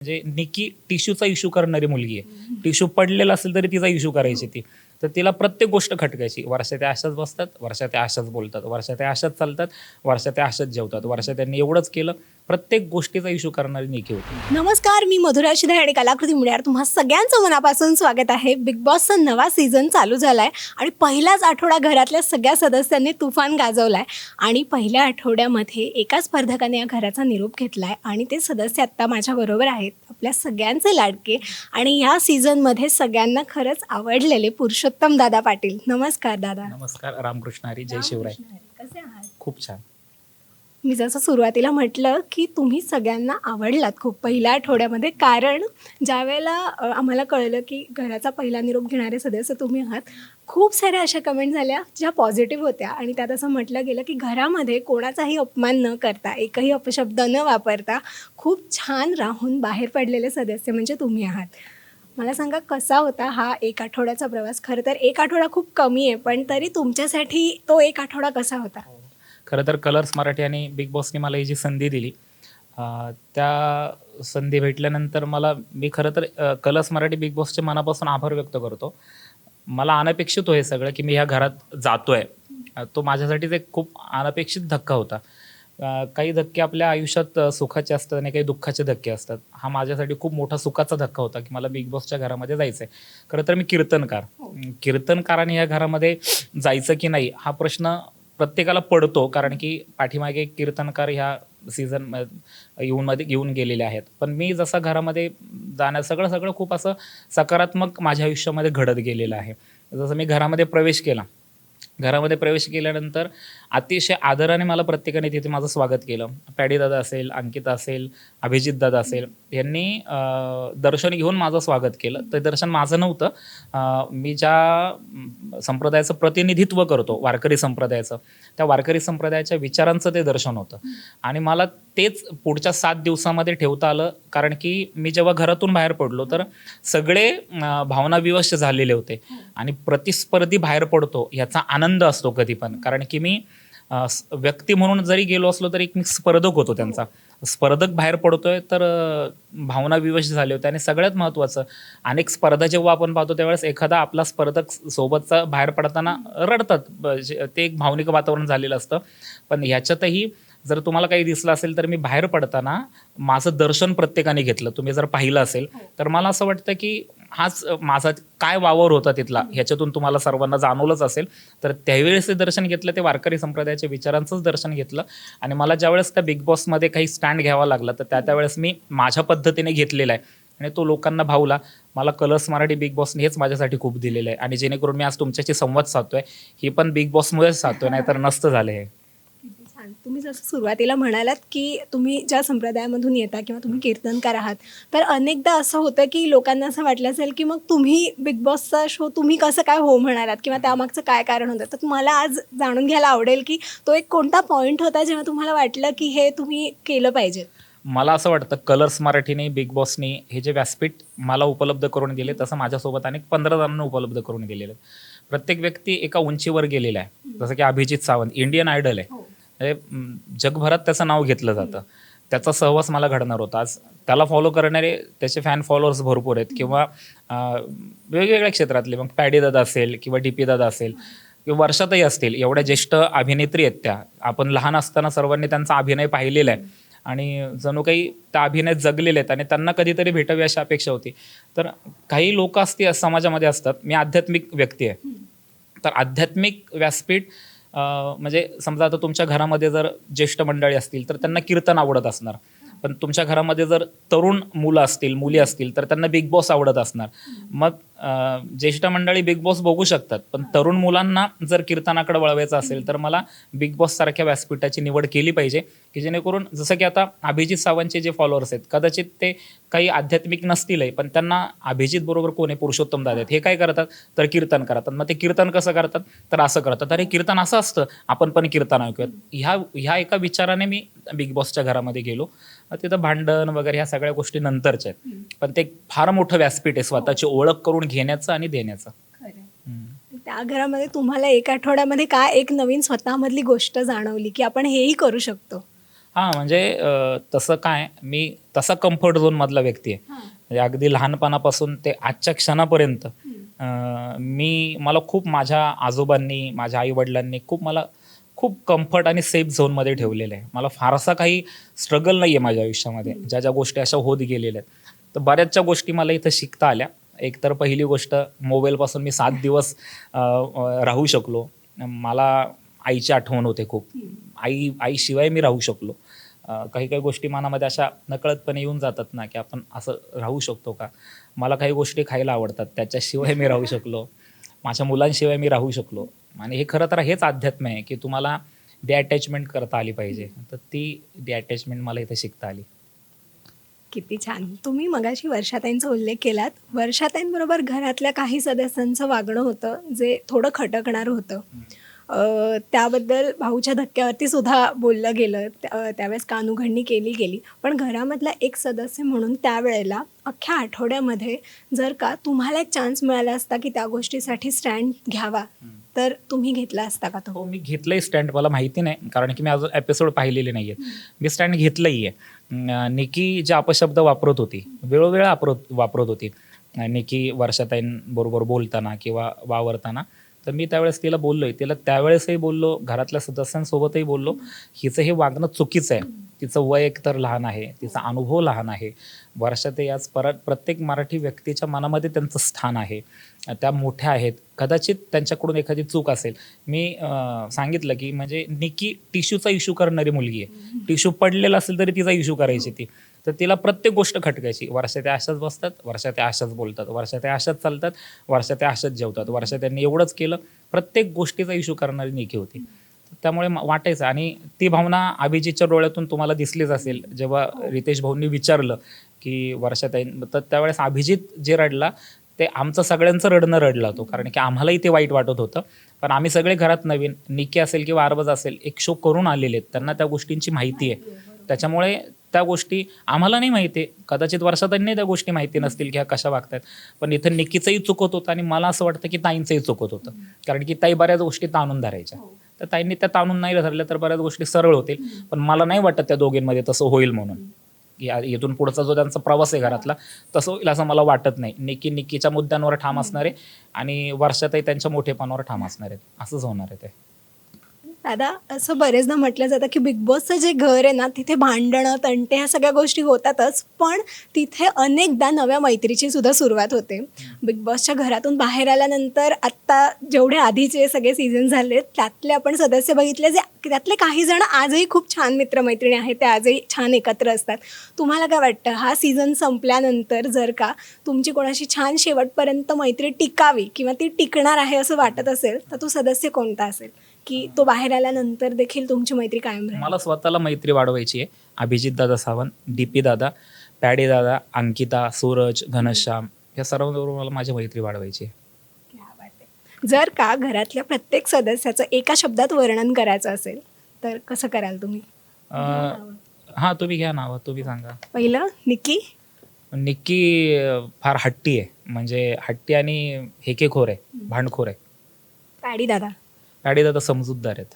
म्हणजे निकी टिश्यूचा इश्यू करणारी मुलगी आहे. टिश्यू पडलेला असेल तरी तिचा इश्यू करायची ती. तर तिला प्रत्येक गोष्ट खटकायची. वर्षा त्या अशाच बसतात वर्षा त्या अशाच बोलतात वर्षा त्या अशाच चालतात वर्षा त्या अशाच जेवतात. वर्षा त्यांनी एवढंच केलं प्रत्येक गोष्टीचा इश्यू करणारी निकी होती. नमस्कार मी मधुरा शिधे आणि कलाकृती मुळ्यार तुम्हा सगळ्यांचं मनापासून स्वागत आहे. बिग बॉसचा नवा सीझन चालू झाला आहे आणि पहिलाच आठवडा घरातल्या सगळ्या सदस्यांनी तुफान गाजवला आहे आणि पहिल्या आठवड्यामध्ये एका स्पर्धकाने या घराचा निरोप घेतला आहे आणि ते सदस्य आत्ता माझ्याबरोबर आहेत. आपल्या सगळ्यांचे लाडके आणि ह्या सीझनमध्ये सगळ्यांना खरंच आवडलेले पुरुषोत्तम दादा पाटील. नमस्कार दादा. नमस्कार रामकृष्ण हरी. जय शिवराय. कसे आहात? खूप छान. मी जसं सुरुवातीला म्हटलं की तुम्ही सगळ्यांना आवडलात खूप पहिल्या आठवड्यामध्ये. कारण ज्या वेळेला आम्हाला कळलं की घराचा पहिला निरोप घेणारे सदस्य तुम्ही आहात खूप साऱ्या अशा कमेंट झाल्या ज्या पॉझिटिव्ह होत्या. आणि त्यात असं म्हटलं गेलं की घरामध्ये कोणाचाही अपमान न करता एकही अपशब्द न वापरता खूप छान राहून बाहेर पडलेले सदस्य म्हणजे तुम्ही आहात. मला सांगा कसा होता हा एक आठवड्याचा प्रवास? खरं तर एक आठवडा खूप कमी आहे पण तरी तुमच्यासाठी तो एक आठवडा कसा होता? खरं तर कलर्स मराठी आणि बिग बॉसने मला ही जी संधी दिली त्या संधी भेटल्यानंतर मला मी खरं तर कलर्स मराठी बिग बॉसचे मनापासून आभार व्यक्त करतो. मला अनपेक्षित हो हे सगळं की मी ह्या घरात जातोय. अं, तो माझ्यासाठीच एक खूप अनपेक्षित धक्का होता. काही धक्के आपल्या आयुष्यात सुखाचे असतात आणि काही दुःखाचे धक्के असतात. हा माझ्यासाठी खूप मोठा सुखाचा धक्का होता की मला बिग बॉसच्या घरामध्ये जायचं आहे खरं तर मी कीर्तनकार. अं, कीर्तनकाराने या घरामध्ये जायचं की नाही हा प्रश्न प्रत्येकाला पडतो कारण की पाठीमागे कीर्तनकार ह्या सीझन येऊन मध्ये येऊन गेलेले आहेत. पण मी जसं घरामध्ये जाण्या सगळं सगळं खूप असं सकारात्मक माझ्या आयुष्यामध्ये घडत गेलेलं आहे. जसं मी घरामध्ये प्रवेश केला घरामध्ये प्रवेश केल्यानंतर अतिशय आदराने मला प्रत्येकाने तिथे माझं स्वागत केलं. पॅडीदादा असेल अंकिता असेल अभिजितदादा असेल यांनी दर्शन घेऊन माझं स्वागत केलं. ते दर्शन माझं नव्हतं. मी ज्या संप्रदायाचं प्रतिनिधित्व करतो वारकरी संप्रदायाचं त्या वारकरी संप्रदायाच्या विचारांचं ते दर्शन होतं. आणि मला तेच पुढच्या सात दिवसामध्ये ठेवता आलं. कारण की मी जेव्हा घरातून बाहेर पडलो तर सगळे भावनाविवश झालेले होते. आणि प्रतिस्पर्धी बाहेर पडतो याचा आनंद असतो कधी पण. कारण की मी व्यक्ती म्हणून जरी गेलो असलो तरी एक मी स्पर्धक होतो त्यांचा. स्पर्धक बाहेर पडतोय तर भावना विवश झाले होते. आणि सगळ्यात महत्त्वाचं अनेक स्पर्धा जेव्हा आपण पाहतो त्यावेळेस एखादा आपला स्पर्धक सोबतचा बाहेर पडताना रडतात. ते एक भावनिक वातावरण झालेलं असतं. पण ह्याच्यातही जर तुम्हाला काही दिसलं असेल तर मी बाहेर पडताना माझं दर्शन प्रत्येकाने घेतलं. तुम्ही जर पाहिलं असेल तर मला असं वाटतं की हाच माझा काय वावर होता तिथला? ह्याच्यातून तुम्हाला सर्वांना जाणवलंच असेल. तर त्यावेळेस ते दर्शन घेतलं ते वारकरी संप्रदायाच्या विचारांचंच दर्शन घेतलं. आणि मला ज्यावेळेस त्या बिग बॉसमध्ये काही स्टँड घ्यावा लागला तर त्या त्यावेळेस मी माझ्या पद्धतीने घेतलेला आहे. आणि तो लोकांना भावला मला कलर्स मराठी बिग बॉसने हेच माझ्यासाठी खूप दिलेलं आहे. आणि जेणेकरून मी आज तुमच्याशी संवाद साधतोय. ही पण बिग बॉसमुळेच साधतोय नाहीतर नसतं झालं हे. किती छान तुम्ही जसं सुरुवातीला म्हणालात की तुम्ही ज्या संप्रदायामधून येता किंवा तुम्ही कीर्तनकार आहात तर अनेकदा असं होतं की लोकांना असं वाटलं असेल की मग तुम्ही बिग बॉसचा शो तुम्ही कसं काय हो म्हणालात किंवा त्यामागचं काय कारण होतं? तर मला आज जाणून घ्यायला आवडेल की तो एक कोणता पॉईंट होता जेव्हा तुम्हाला वाटलं की हे तुम्ही केलं पाहिजे? मला असं वाटतं कलर्स मराठीने बिग बॉसने हे जे व्यासपीठ मला उपलब्ध करून दिले तसं माझ्यासोबत अनेक पंधरा जणांना उपलब्ध करून दिलेले प्रत्येक व्यक्ती एका उंचीवर गेलेला आहे. जसं की अभिजित सावंत इंडियन आयडल आहे. म, जगभरात त्याचं नाव घेतलं जातं. त्याचा सहवास मला घडणार होता. आज त्याला फॉलो करणारे त्याचे फॅन फॉलोअर्स भरपूर आहेत. किंवा वेगवेगळ्या क्षेत्रातले मग पॅडी दादा असेल किंवा डी पी दादा असेल किंवा वर्षातही असतील एवढ्या ज्येष्ठ अभिनेत्री आहेत त्या. आपण लहान असताना सर्वांनी त्यांचा अभिनय पाहिलेला आहे. आणि जणू काही त्या अभिनय जगलेले आहेत आणि त्यांना कधीतरी भेटावी अशी अपेक्षा होती. तर काही लोक असतील समाजामध्ये असतात. मी आध्यात्मिक व्यक्ती आहे. तर आध्यात्मिक व्यासपीठ म्हणजे समजा आता तुमच्या घरामध्ये जर ज्येष्ठ मंडळी असतील तर त्यांना कीर्तन आवडत असणार. पण तुमच्या घरामध्ये जर तरुण मुलं असतील मुली असतील तर त्यांना बिग बॉस आवडत असणार. मग ज्येष्ठ मंडळी बिग बॉस बघू शकतात पण तरुण मुलांना जर कीर्तनाकडे वळवायचं असेल तर मला बिग बॉस सारख्या व्यासपीठाची निवड केली पाहिजे की जेणेकरून जसं की आता अभिजित सावंतचे जे फॉलोअर्स आहेत कदाचित ते काही आध्यात्मिक नसतीलही पण त्यांना अभिजित बरोबर कोण आहे? पुरुषोत्तम दादा आहेत. हे काय करतात? तर कीर्तन करतात. मग ते कीर्तन कसं करतात? तर असं करतात. अरे कीर्तन असं असतं आपण पण कीर्तन ऐकूयात. ह्या ह्या एका विचाराने मी बिग बॉसच्या घरामध्ये गेलो. तिथं भांडण वगैरे ह्या सगळ्या गोष्टी नंतरच्या आहेत. पण ते फार मोठं व्यासपीठ आहे. स्वतःची ओळख करून घेण्याचं आणि देण्याचं. त्या घरामध्ये तुम्हाला एक आठवड्यामध्ये काय एक नवीन स्वतःमधली गोष्ट जाणवली की आपण हेही करू शकतो? हां म्हणजे तसं काय मी तसा कम्फर्ट झोनमधला व्यक्ती आहे. म्हणजे अगदी लहानपणापासून ते आजच्या क्षणापर्यंत मी मला खूप माझ्या आजोबांनी माझ्या आईवडिलांनी खूप मला खूप कम्फर्ट आणि सेफ झोनमध्ये ठेवलेलं आहे. मला फारसा काही स्ट्रगल नाही आहे माझ्या आयुष्यामध्ये. ज्या ज्या गोष्टी अशा होत गेलेल्या आहेत. तर बऱ्याचशा गोष्टी मला इथं शिकता आल्या. एक तर पहिली गोष्ट मोबाईलपासून मी सात दिवस राहू शकलो. मला आईची आठवण होते खूप. आई आईशिवाय मी राहू शकलो. काही काही गोष्टी मनामध्ये अशा नकळतपणे येऊन जातात ना की आपण असं राहू शकतो का? मला काही गोष्टी खायला आवडतात. त्याच्याशिवाय मी राहू शकलो. माझ्या मुलांशिवाय मी राहू शकलो. आणि हे खरं तर हेच अध्यात्म आहे की तुम्हाला डिअटॅचमेंट करता आली पाहिजे. तर ती डिअटॅचमेंट मला इथे शिकता आली. किती छान. तुम्ही मगाशी वर्षाताईंचा उल्लेख केलात. वर्षाताईंबरोबर घरातल्या काही सदस्यांचं वागणं होतं जे थोडं खटकणारं होतं. त्याबद्दल भाऊच्या धक्क्यावरती सुद्धा बोललं गेलं. त्यावेळेस कानुघडणी केली गेली. पण घरामधला एक सदस्य म्हणून त्यावेळेला अख्ख्या आठवड्यामध्ये जर का तुम्हाला एक चान्स मिळाला असता की त्या गोष्टीसाठी स्टँड घ्यावा तर तुम्ही घेतला असता का तो? हो मी घेतलंय स्टँड मला माहिती नाही कारण की मी अजून एपिसोड पाहिलेले नाही आहेत मी स्टँड घेतलंही आहे. निकी जे अपशब्द वापरत होती वेळोवेळ वापरत वापरत होती. निकी वर्षाताईंबरोबर बोलताना किंवा वावरताना तर मी त्यावेळेस तिला बोललोय. तिला त्यावेळेसही बोललो घरातल्या सदस्यांसोबतही बोललो. हिचं हे वागणं चुकीचं आहे. तिचं वय एकतर लहान आहे तिचा अनुभव लहान आहे. वर्षात याच परत प्रत्येक मराठी व्यक्तीच्या मनामध्ये त्यांचं स्थान आहे. त्या मोठ्या आहेत. कदाचित त्यांच्याकडून एखादी चूक असेल. मी सांगितलं की म्हणजे निकी टिश्यूचा इश्यू करणारी मुलगी आहे. टिश्यू पडलेला असेल तरी तिचा इश्यू करायची ती. तर तिला प्रत्येक गोष्ट खटकायची. वर्षा त्या अशाच बसतात वर्षा त्या अशाच बोलतात वर्षा त्या अशाच चालतात वर्षा त्या अशाच जेवतात वर्षा त्यांनी एवढंच केलं. प्रत्येक गोष्टीचा इश्यू करणारी निकी होती. त्यामुळे वाटायचं आणि ती भावना अभिजितच्या डोळ्यातून तुम्हाला दिसलीच असेल. जेव्हा रितेश भाऊंनी विचारलं की वर्षाताई तर त्यावेळेस अभिजित जे रडला ते आमचं सगळ्यांचं रडणं रडला होतो कारण की आम्हालाही ते वाईट वाटत होतं. पण आम्ही सगळे घरात नवीन निकी असेल किंवा आरबज असेल एक शो करून आलेले आहेत. त्यांना त्या गोष्टींची माहिती आहे. त्याच्यामुळे त्या गोष्टी आम्हाला नाही माहिती. आहे कदाचित वर्षातांनी त्या गोष्टी माहिती नसतील की ह्या कशा वागतात पण इथं निकीचंही चुकत होतं आणि मला असं वाटतं की ताईंचंही चुकत होतं. कारण की ताई बऱ्याच गोष्टी ताणून धरायच्या. तर ताईंनी त्या ताणून नाही धरल्या तर बऱ्याच गोष्टी सरळ होतील. पण मला नाही वाटत त्या दोघींमध्ये तसं होईल म्हणून. या इथून पुढचा जो त्यांचा प्रवास आहे घरातला तसं होईल असं मला वाटत नाही. निकी निकीच्या मुद्द्यांवर ठाम असणार आहे आणि वर्षातही त्यांच्या मोठेपणावर ठाम असणार. आहेत असंच होणार आहे ते. दादा असं बरेचदा म्हटलं जातं की बिग बॉसचं जे घर आहे ना तिथे भांडणं तंटे ह्या सगळ्या गोष्टी होतातच. पण तिथे अनेकदा नव्या मैत्रीची सुद्धा सुरुवात होते. बिग बॉसच्या घरातून बाहेर आल्यानंतर आत्ता जेवढे आधीचे सगळे सीझन झाले त्यातले आपण सदस्य बघितले जे त्यातले काही जण आजही खूप छान मित्रमैत्रिणी आहेत ते आजही छान एकत्र असतात. तुम्हाला काय वाटतं? हा सीझन संपल्यानंतर जर का तुमची कोणाशी छान शेवटपर्यंत मैत्री टिकावी किंवा ती टिकणार आहे असं वाटत असेल तर तो सदस्य कोणता असेल? की तो बाहेर आल्यानंतर देखील तुमची मैत्री कायम राहील? मला स्वतःला मैत्री वाढवायची आहे. अभिजित दादा सावंत डी पी दादा पॅडी दादा अंकिता सूरज घनश्याम या सर्वांबरोबर मला माझी मैत्री वाढवायची आहे. जर का घरातल्या प्रत्येक सदस्याचं एका शब्दात वर्णन करायचं असेल तर कसं कराल तुम्ही? अं, हां तुम्ही घ्या नाव तुम्ही सांगा. पहिलं निकी? निक्की अं, फार हट्टी आहे. म्हणजे हट्टी आणि हेकेखोर आहे भांडखोर आहे. पॅडी दादा. पॅडी दादा समजूतदार आहेत.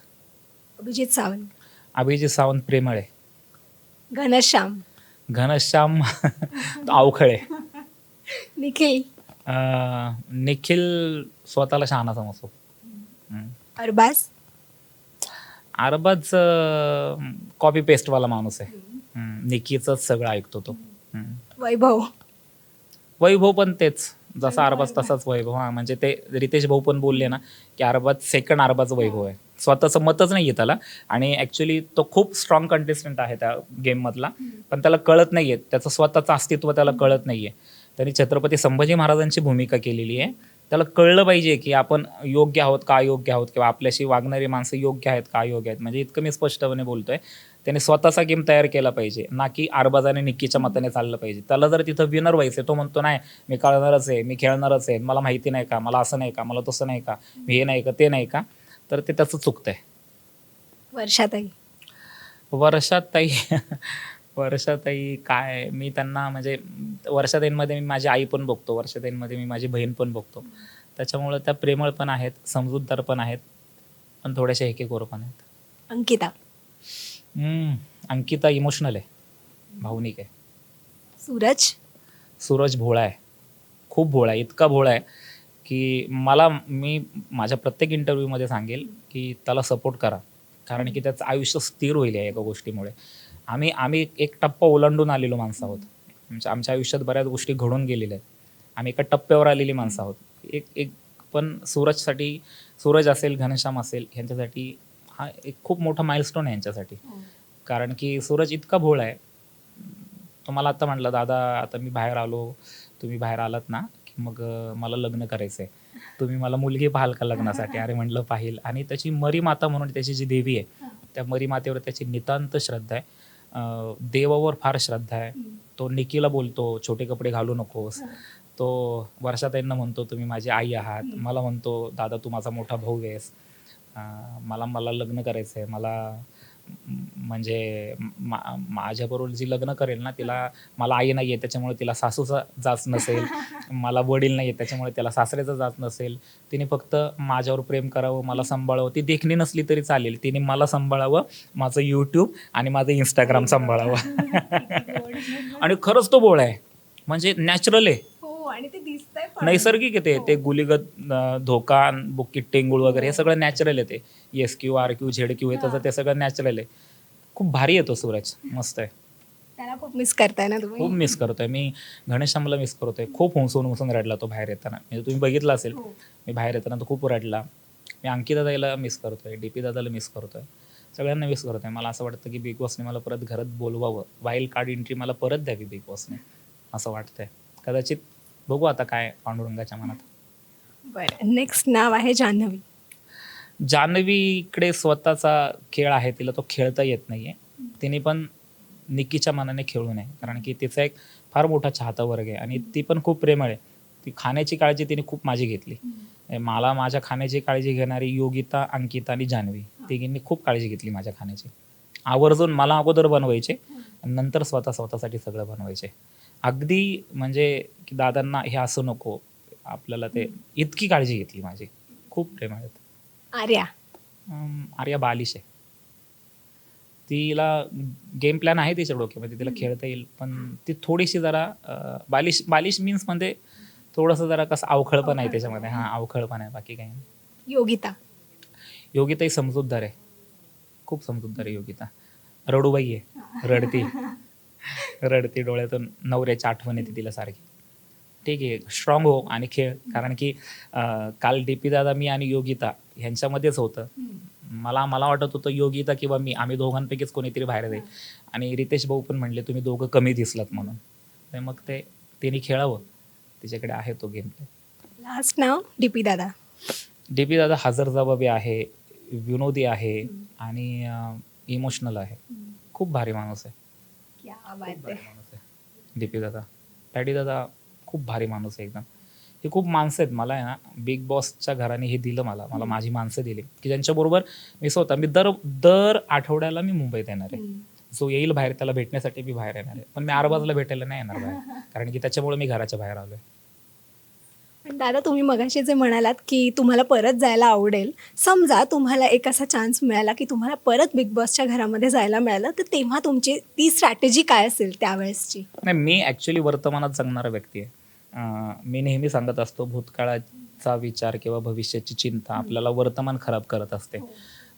अभिजित सावंत. अभिजित सावंत प्रेमळ. आहे घनश्याम. घनश्याम अवखळे निखिल. अं, निखिल स्वतःला शहाणा समजतो हम्म. अरबाज. अरबाज कॉपी पेस्टवाला माणूस आहे. निकीचंच सगळं ऐकतो तो. हम्म. वैभव. वैभव पण तेच. जसा अरबाज तसाच वैभव. हा म्हणजे ते रितेश भाऊ पण बोलले ना की अरबाज सेकंड अरबाज वैभव आहे. स्वतःचं मतच नाही आहे त्याला. आणि ॲक्च्युली तो खूप स्ट्रॉंग कंटेस्टंट आहे त्या गेममधला पण त्याला कळत नाही आहे त्याचं स्वतःचं अस्तित्व त्याला कळत नाही आहे त्यांनी छत्रपती संभाजी महाराजांची भूमिका केलेली आहे. त्याला कळलं पाहिजे की आपण योग्य आहोत का अयोग्य आहोत किंवा आपल्याशी वागणारी माणसं योग्य आहेत का अयोग्य आहेत. म्हणजे इतकं मी स्पष्टपणे बोलतोय. त्याने स्वतःचा गेम तयार केला पाहिजे ना की आरबाजाने निक्कीच्या मताने चाललं पाहिजे. त्याला जर तिथं विनर व्हायचं तो म्हणतो नाही मी कळणारच आहे मी खेळणारच आहे मला माहिती नाही का मला असं नाही का मला तसं नाही का मी हे नाही का ते नाही का. तर ते त्याचं चुकतंय. वर्षाताई. वर्षाताई वर्षाताई काय मी त्यांना म्हणजे वर्षाताईंमध्ये मी माझी आई पण बघतो वर्षाताईंमध्ये मी माझी बहीण पण बघतो. त्याच्यामुळं त्या प्रेमळ पण आहेत समजूतदार पण आहेत पण थोड्याशा हेकेखोर पण आहेत. अंकिता. हम्म, अंकिता इमोशनल आहे. भावनिक आहे. सूरज? सूरज भोळा आहे. खूप भोळा आहे. इतका भोळा आहे की मला मी माझ्या प्रत्येक इंटरव्ह्यूमध्ये सांगेल की त्याला सपोर्ट करा. कारण की त्याचं आयुष्य स्थिर होईल या एका गोष्टीमुळे. आम्ही आम्ही एक टप्पा ओलांडून आलेलो माणसं आहोत. म्हणजे आमच्या आयुष्यात बऱ्याच गोष्टी घडून गेलेल्या आहेत. आम्ही एका टप्प्यावर आलेली माणसं आहोत. एक एक पण सूरजसाठी सूरज असेल घनश्याम असेल ह्यांच्यासाठी हा एक खूप मोठा माइलस्टोन आहे यांच्यासाठी. कारण की सूरज इतका भोळा आहे. तो मला आता म्हटलं दादा आता मी बाहेर आलो. तुम्ही बाहेर आलात ना की मग मला लग्न करायचं आहे तुम्ही मला मुलगी पाहाल का लग्नासाठी? अरे म्हटलं पाहिल. आणि त्याची मरी माता म्हणून त्याची जी देवी आहे त्या मरी मातेवर त्याची नितांत श्रद्धा आहे. देवावर फार श्रद्धा आहे. तो निकीला बोलतो छोटे कपडे घालू नकोस. तो वर्षाताईंना म्हणतो तुम्ही माझी आई आहात. मला म्हणतो दादा तू माझा मोठा भाऊ आहेस. मला मला लग्न करायचं आहे मला म्हणजे मा- माझ्याबरोबर जी लग्न करेल ना तिला मला आई नाही आहे त्याच्यामुळे तिला सासूचा जाच नसेल. मला वडील नाही आहे त्याच्यामुळे त्याला सासऱ्याचा जाच नसेल. तिने फक्त माझ्यावर प्रेम करावं मला सांभाळावं. ती देखणी नसली तरी चालेल. तिने मला सांभाळावं माझं यूट्यूब आणि माझं इंस्टाग्राम सांभाळावं. आणि खरंच तो बोळ आहे. म्हणजे नॅचरल आहे हो आणि ते दिसतंय पण. नैसर्गिक आहे ते ते गुलिगत धोका बुक्की टेंगुळ वगैरे हे सगळं नॅचरल आहे ते S Q R Q Z Q तसं ते सगळं नॅचरल आहे. खूप भारी येतो सूरज. मस्त आहे. त्याला खूप मिस करताय ना खूप तुम्ही मिस करतोय. मी घनश्यामला मिस करतोय. खूप हुंसून हुंसून रडला तो बाहेर येताना. म्हणजे तुम्ही बघितलं असेल हो. मी बाहेर येताना तो खूप रडला. मी अंकिता दादाला मिस करतोय डी पी दादाला मिस करतोय. सगळ्यांना मिस करतोय. मला असं वाटतं की बिग बॉसने मला परत घरात बोलवावं. वाईल्ड कार्ड एंट्री मला परत द्यावी बिग बॉसने असं वाटतंय. कदाचित बघू आता काय पांडुरंगाच्या मनात. बरं नेक्स्ट नाव आहे जान्हवी. जान्हवीकडे स्वतःचा खेळ आहे तिला तो खेळता येत नाहीये. तिने पण निकीच्या मनाने खेळू नये कारण की तिचा एक फार मोठा चाहता वर्ग आहे आणि ती पण खूप प्रेमळ आहे. ती खाण्याची काळजी तिने खूप माझी घेतली. मला माझ्या खाण्याची काळजी घेणारी योगिता अंकिता आणि जान्हवी तिघींनी खूप काळजी घेतली माझ्या खाण्याची. आवर्जून मला अगोदर बनवायचे नंतर स्वतः स्वतःसाठी सगळं बनवायचे. अगदी म्हणजे की दादांना हे असं नको आपल्याला ते इतकी काळजी घेतली माझी. खूप प्रेमळ आहेत आर्या. आर्या बालिश आहे. तिला गेम प्लॅन आहे तिच्या डोक्यामध्ये तिला खेळता येईल पण ती थोडीशी जरा बालिश बालिश मीन्स म्हणजे थोडंसं जरा कसं अवखळपण आहे त्याच्यामध्ये. हां अवखळपण आहे बाकी काही नाही. योगिता. योगिताही समजूतदार आहे. खूप समजूतदार आहे योगिता. रडूबाई आहे. रडती. रडती डोळ्यातून नवऱ्याची आठवण येते तिला सारखी. ठीक आहे स्ट्रॉंग हो आणि खेळ. कारण की काल डी पी दादा मी आणि योगिता ह्यांच्यामध्येच होतं. मला मला वाटत होतं योगिता किंवा मी आम्ही दोघांपैकीच कोणीतरी बाहेर जाईल आणि रितेश भाऊ पण म्हणले तुम्ही दोघं कमी दिसलात म्हणून. तर मग ते तिने खेळावं. तिच्याकडे आहे तो गेम प्ले लास्ट नाव डीपी दादा. डी पी दादा हजर जबाबी आहे विनोदी आहे आणि इमोशनल आहे. खूप भारी माणूस आहे. खूप भारी माणूस आहे. डी पी दादा पॅडी दादा खूप भारी माणूस आहे एकदम. हे खूप माणसं आहेत. मला आहे ना बिग बॉसच्या घराने हे दिलं मला. मला माझी माणसं दिली. की ज्यांच्याबरोबर मी स्वतः मी दर दर आठवड्याला मी मुंबईत येणार आहे. जो येईल बाहेर त्याला भेटण्यासाठी मी बाहेर येणार आहे. पण मी आरबाजला भेटायला नाही येणार बाहेर. कारण की त्याच्यामुळे मी घराच्या बाहेर आलोय. पण दादा तुम्ही मगाशी जे म्हणालात की तुम्हाला परत जायला आवडेल समजा तुम्हाला एक असा चान्स मिळाला की तुम्हाला परत बिग बॉसच्या घरामध्ये जायला मिळालं तर तेव्हा तुमची ती स्ट्रॅटेजी काय असेल त्यावेळेसची? नाही मी ॲक्च्युली वर्तमानात जगणारा व्यक्ती आहे. मी नेहमी सांगत असतो भूतकाळाचा विचार किंवा भविष्याची चिंता आपल्याला वर्तमान खराब करत असते.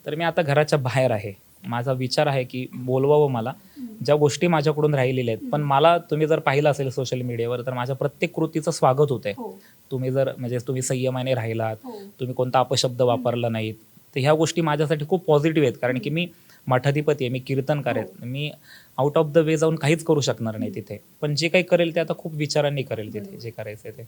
तर मी आता घराच्या बाहेर आहे. माझा विचार आहे की बोलवावं मला. ज्या गोष्टी माझ्याकडून राहिलेल्या आहेत पण मला तुम्ही जर पाहिलं असेल सोशल मीडियावर तर माझ्या प्रत्येक कृतीचं स्वागत होत आहे तुम्ही जर म्हणजे तुम्ही संयमाने राहिलात तुम्ही कोणता अपशब्द वापरला नाहीत तर ह्या गोष्टी माझ्यासाठी खूप पॉझिटिव्ह आहेत. कारण की मी मठाधिपती आहे मी कीर्तनकार आहे. मी आउट ऑफ द वे जाऊन काहीच करू शकणार नाही तिथे. पण जे काही करेल ते आता खूप विचारांनी करेल तिथे जे करायचं ते.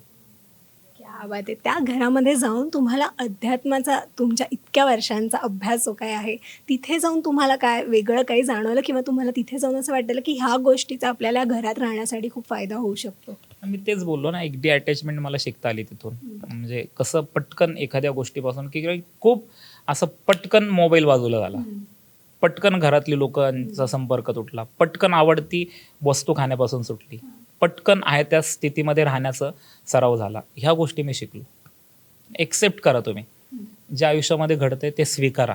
त्या घरामध्ये जाऊन तुम्हाला अध्यात्माचा तुमच्या इतक्या वर्षांचा अभ्यास जो काय आहे तिथे जाऊन तुम्हाला काय वेगळं काही जाणवलं किंवा तुम्हाला तिथे जाऊन असं वाटलं की ह्या गोष्टीचा आपल्याला घरात राहण्यासाठी खूप फायदा होऊ शकतो? मी तेच बोललो ना एक डी अटॅचमेंट मला शिकता आली तिथून. म्हणजे कसं पटकन एखाद्या गोष्टीपासून की खूप असं पटकन मोबाईल बाजूला झाला पटकन घरातली लोकांचा संपर्क तुटला. पटकन आवडती वस्तू खाण्यापासून सुटली. पटकन आहे त्या स्थितीमध्ये राहण्याचा सराव झाला. ह्या गोष्टी मी शिकलो. एक्सेप्ट करा तुम्ही. जे आयुष्यामध्ये घडतंय ते स्वीकारा.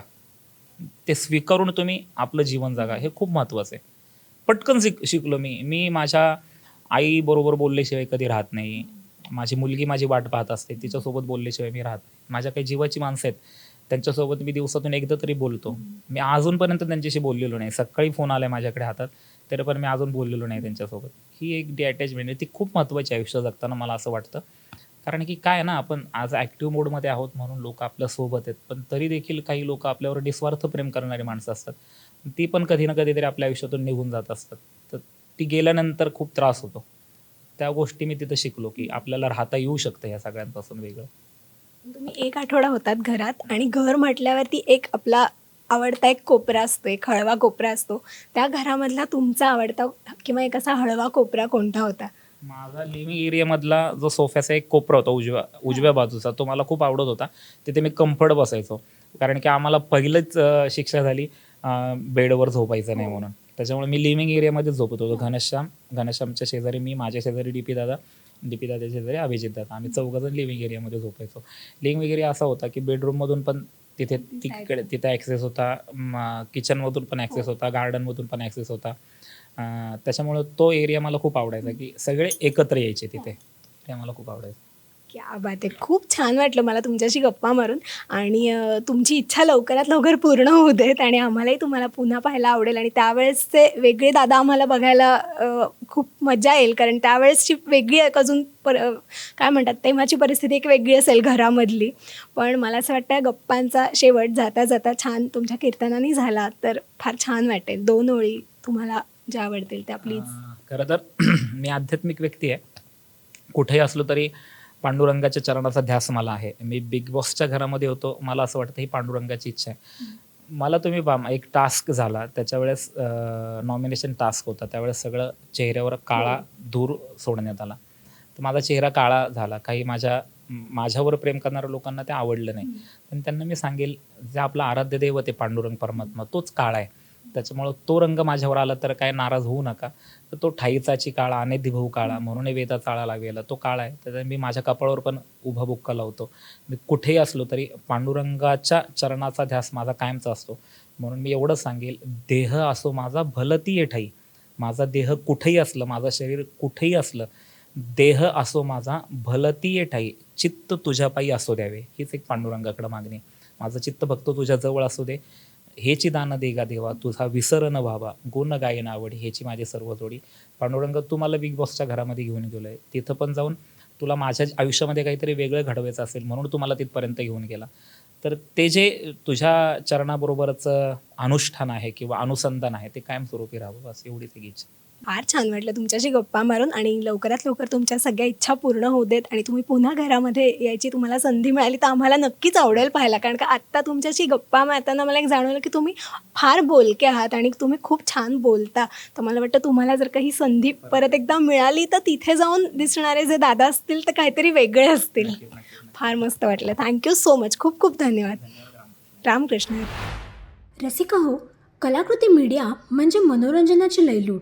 ते स्वीकारून तुम्ही आपलं जीवन जगा. हे खूप महत्त्वाचं आहे. पटकन शिक शिकलो मी. मी माझ्या आईबरोबर बोलल्याशिवाय कधी राहत नाही. माझी मुलगी माझी वाट पाहत असते. तिच्यासोबत बोलल्याशिवाय मी राहत माझ्या काही जीवाची माणसं आहेत. त्यांच्यासोबत मी दिवसातून एकदा तरी बोलतो. मी अजूनपर्यंत त्यांच्याशी बोललेलो नाही. सकाळी फोन आलाय माझ्याकडे हातात. तरी पण मी अजून बोललेलो नाही त्यांच्यासोबत. ही एक डी अटॅचमेंट आहे. ती खूप महत्त्वाची आहे आयुष्य जगताना मला असं वाटतं. कारण की काय ना आपण आज ॲक्टिव्ह मोडमध्ये आहोत म्हणून लोक आपल्यासोबत आहेत. पण तरी देखील काही लोक आपल्यावर निस्वार्थ प्रेम करणारी माणसं असतात. ती पण कधी ना कधीतरी आपल्या आयुष्यातून निघून जात असतात. तर ती गेल्यानंतर खूप त्रास होतो. त्या गोष्टी मी तिथं शिकलो की आपल्याला राहता येऊ शकतं या सगळ्यांपासून वेगळं. तुम्ही एक आठवडा होतात घरात आणि घर म्हटल्यावरती एक आपला आवडता एक कोपरा असतो एक हळवा कोपरा असतो. त्या घरामधला तुमचा आवडता किंवा एक असा हळवा कोपरा कोणता होता? माझा लिव्हिंग एरियामधला जो सोफ्याचा एक कोपरा होता उजव्या उजव्या बाजूचा तो मला खूप आवडत होता. तिथे मी कम्फर्ट बसायचो. कारण की आम्हाला पहिलंच शिक्षा झाली बेडवर झोपायचं नाही म्हणून. त्याच्यामुळे मी लिव्हिंग एरियामध्येच झोपत. होतो घनश्याम घनश्यामच्या शेजारी मी माझ्या शेजारी डी पी दादा डी पी दादाच्या शेजारी अभिजित दादा. आम्ही चौघजण लिव्हिंग एरियामध्ये झोपायचो. लिव्हिंग एरिया असा होता की बेडरूममधून पण तिथे तिकडे तिथे ॲक्सेस होता. किचनमधून पण ॲक्सेस होता. गार्डनमधून पण ॲक्सेस होता. त्याच्यामुळं तो एरिया मला खूप आवडायचा की सगळे एकत्र यायचे तिथे. ते मला खूप आवडायचं. क्या बात आहे खूप छान वाटलं मला तुमच्याशी गप्पा मारून. आणि तुमची इच्छा लवकरात लवकर पूर्ण होऊ देत आणि आम्हालाही तुम्हाला पुन्हा पाहायला आवडेल. आणि त्यावेळेसचे वेगळे दादा आम्हाला बघायला खूप मजा येईल. कारण त्यावेळेसची वेगळी एक अजून पर काय म्हणतात तेव्हाची परिस्थिती एक वेगळी असेल घरामधली. पण मला असं वाटतं गप्पांचा शेवट जाता जाता छान तुमच्या कीर्तनाने झाला तर फार छान वाटेल. दोन ओळी तुम्हाला ज्या आवडतील त्या प्लीज खरं तर मी आध्यात्मिक व्यक्ती आहे. कुठेही असलो तरी पांडुरंगाच्या चरणाचा ध्यास मला आहे. मी बिग बॉसच्या घरामध्ये होतो. मला असं वाटतं ही पांडुरंगाची इच्छा आहे. मला तुम्ही एक टास्क झाला. त्याच्या वेळेस नॉमिनेशन टास्क होता. त्यावेळेस सगळं चेहऱ्यावर काळा धूर सोडण्यात आला. तर माझा चेहरा काळा झाला. काही माझ्या माझ्यावर प्रेम करणाऱ्या लोकांना ते आवडलं नाही. पण त्यांना मी सांगेल जे आपला आराध्य दैवत आहे पांडुरंग परमात्मा तोच काळा आहे. त्याच्यामुळं तो रंग माझ्यावर आला तर काय नाराज होऊ नका. तर तो ठाईचाची काळा अनेदी भाऊ काळा म्हणून वेदा चाळा लागलेला तो काळा आहे. तर मी माझ्या कपाळावर पण उभा बुक्का लावतो. मी कुठेही असलो तरी पांडुरंगाच्या चरणाचा ध्यास माझा कायमचा असतो. म्हणून मी एवढं सांगेल देह असो माझा भलती ये ठाई. माझा देह कुठेही असलं माझं शरीर कुठेही असलं देह असो माझा भलती ये ठाई. चित्त तुझ्यापायी असो द्यावे. हीच एक पांडुरंगाकडं मागणी माझं चित्त भक्त तुझ्या जवळ असू दे. हेची दान देगा देवा तुझा विसर न व्हावा गुण गायन आवड हेची माझी सर्व जोडी. पांडुरंग तू मला बिग बॉसच्या घरामध्ये घेऊन गेलो आहे तिथं पण जाऊन तुला माझ्या आयुष्यामध्ये काहीतरी वेगळं घडवायचं असेल म्हणून तू मला तिथपर्यंत घेऊन गेला. तर ते जे तुझ्या चरणाबरोबरच अनुष्ठान आहे किंवा अनुसंधान आहे ते कायमस्वरूपी राहावं बस एवढीच एक इच्छा. फार छान वाटलं तुमच्याशी गप्पा मारून आणि लवकरात लवकर तुमच्या सगळ्या इच्छा पूर्ण होऊ देत आणि तुम्ही पुन्हा घरामध्ये यायची तुम्हाला संधी मिळाली तर आम्हाला नक्कीच आवडेल पाहायला. कारण का आत्ता तुमच्याशी गप्पा मारताना मला एक जाणवलं की तुम्ही फार बोलके आहात आणि तुम्ही खूप छान बोलता. तर मला वाटतं तुम्हाला जर काही संधी परत एकदा मिळाली तर तिथे जाऊन दिसणारे जे दादा असतील तर काहीतरी वेगळे असतील. फार मस्त वाटलं. थँक्यू सो मच खूप खूप धन्यवाद. रामकृष्ण. रसिका हो कलाकृती मीडिया म्हणजे मनोरंजनाची लयलूट.